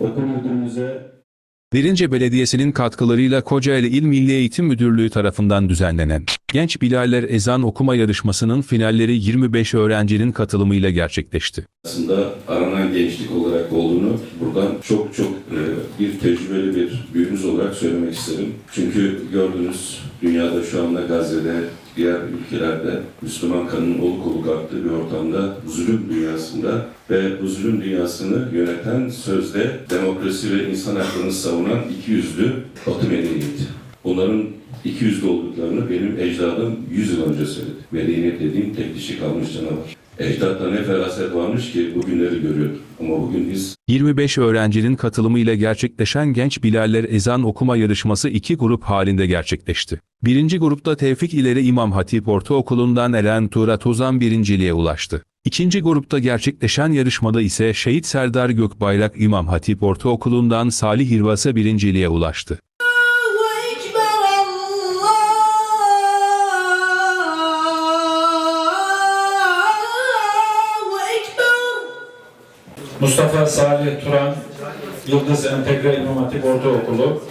okul müdürümüze Derince Belediyesi'nin katkılarıyla Kocaeli İl Milli Eğitim Müdürlüğü tarafından düzenlenen Genç Bilaller Ezan Okuma Yarışması'nın finalleri 25 öğrencinin katılımıyla gerçekleşti. aslında aranan gençlik olarak olduğunu buradan çok çok e, bir tecrübeli bir büyüğümüz olarak söylemek isterim. Çünkü gördünüz dünyada şu anda Gazze'de, diğer ülkelerde Müslüman kanının oluk oluk arttığı bir ortamda zulüm dünyasında ve bu zulüm dünyasını yöneten sözde demokrasi ve insan haklarını savunan iki yüzlü Batı. Onların iki yüzlü olduklarını benim ecdadım 100 yıl önce söyledi. Medeniyet dediğim tek dişi kalmış canavar. Ecdatta ne feraset varmış ki bugünleri görüyordu. Ama bugün biz 25 öğrencinin katılımıyla gerçekleşen Genç Bilaller Ezan Okuma Yarışması iki grup halinde gerçekleşti. Birinci grupta Tevfik İleri İmam Hatip Ortaokulu'ndan Eren Tuğra Tozan birinciliğe ulaştı. İkinci grupta gerçekleşen yarışmada ise şehit Serdar Gökbayrak İmam Hatip Ortaokulu'ndan Salih İrvas'a birinciliğe ulaştı. Mustafa Salih Turan, Yıldız Entegre İmam Hatip Ortaokulu,